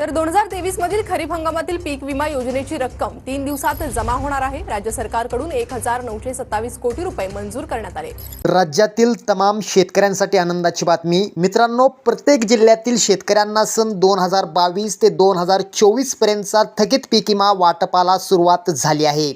तर दोन हजार तेवीस मधील खरीप हंगामातील पीक विमा योजनेची रक्कम तीन दिवसात जमा होणार आहे. राज्य सरकारकडून एक हजार नऊशे सत्तावीस कोटी रुपये मंजूर करण्यात आले. राज्यातील तमाम शेतकऱ्यांसाठी आनंदाची बातमी. मित्रांनो प्रत्येक जिल्ह्यातील शेतकऱ्यांना सन दोन हजार बावीस ते दोन हजार चोवीस पर्यंतचा थकीत पीक विमा वाटपाला सुरुवात झाली आहे.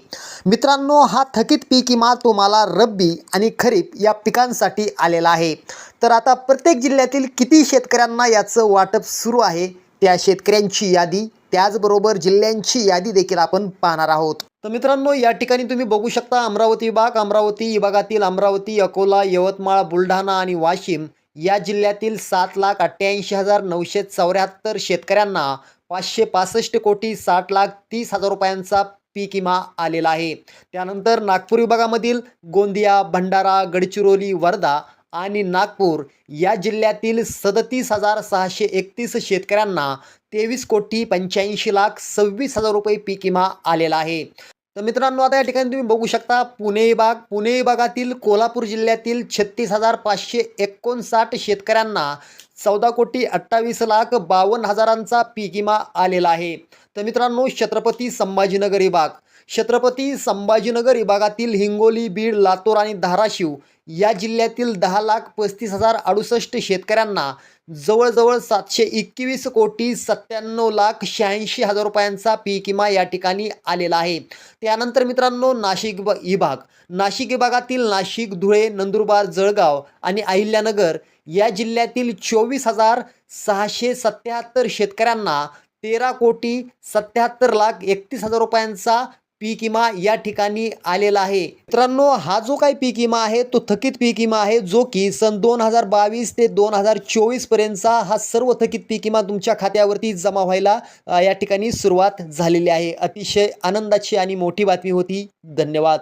मित्रांनो हा थकीत पीक विमा तुम्हाला रब्बी आणि खरीप या पिकांसाठी आलेला आहे. तर आता प्रत्येक जिल्ह्यातील किती शेतकऱ्यांना याचं वाटप सुरू आहे? त्या शेतकऱ्यांची यादी त्याचबरोबर जिल्ह्यांची यादी देखील आपण पाहणार आहोत. तर मित्रांनो या ठिकाणी तुम्ही बघू शकता अमरावती विभाग अमरावती विभागातील अमरावती अकोला यवतमाळ बुलढाणा आणि वाशिम या जिल्ह्यातील सात लाख अठ्ठ्याऐंशी हजार नऊशे चौऱ्याहत्तर शेतकऱ्यांना पाचशे पासष्ट कोटी साठ लाख तीस हजार रुपयांचा पीक विमा आलेला आहे. त्यानंतर नागपूर विभागामधील गोंदिया भंडारा गडचिरोली वर्धा आणि नागपूर या जिल्ह्यातील सदतीस हजार सहाशे एकतीस शेतकऱ्यांना तेवीस कोटी पंच्याऐंशी लाख सव्वीस हजार रुपये पीक विमा आलेला आहे. तर मित्रांनो आता या ठिकाणी तुम्ही बघू शकता पुणे विभाग. पुणे विभागातील कोल्हापूर जिल्ह्यातील छत्तीस हजार पाचशे एकोणसाठ शेतकऱ्यांना चौदा कोटी अठ्ठावीस लाख बावन्न हजारांचा पीक विमा आलेला आहे. तर मित्रांनो छत्रपती संभाजीनगर विभाग. छत्रपती संभाजीनगर विभागातील हिंगोली बीड लातूर आणि धाराशिव या जिल्ह्यातील दहा लाख पस्तीस हजार अडुसष्ट शेतकऱ्यांना जवळजवळ सातशे एकवीस कोटी सत्त्याण्णव लाख शहाऐंशी हजार रुपयांचा पीक विमा या ठिकाणी आलेला आहे. त्यानंतर मित्रांनो नाशिक विभाग. नाशिक विभागातील नाशिक धुळे नंदुरबार जळगाव आणि अहिल्यानगर या जिल्ह्यातील चोवीस हजार सहाशे सत्याहत्तर शेतकऱ्यांना तेरा कोटी सत्याहत्तर लाख एकतीस हजार रुपयांचा पीक विमा या ठिकाणी आलेला आहे. मित्रांनो हा जो काही पीक विमा आहे तो थकीत पीक विमा आहे जो की सन दोन हजार बावीस ते दोन हजार चोवीस पर्यंतचा हा सर्व थकीत पीक विमा तुमच्या खात्यावरती जमा व्हायला या ठिकाणी सुरुवात झालेली आहे. अतिशय आनंदाची आणि मोठी बातमी होती. धन्यवाद.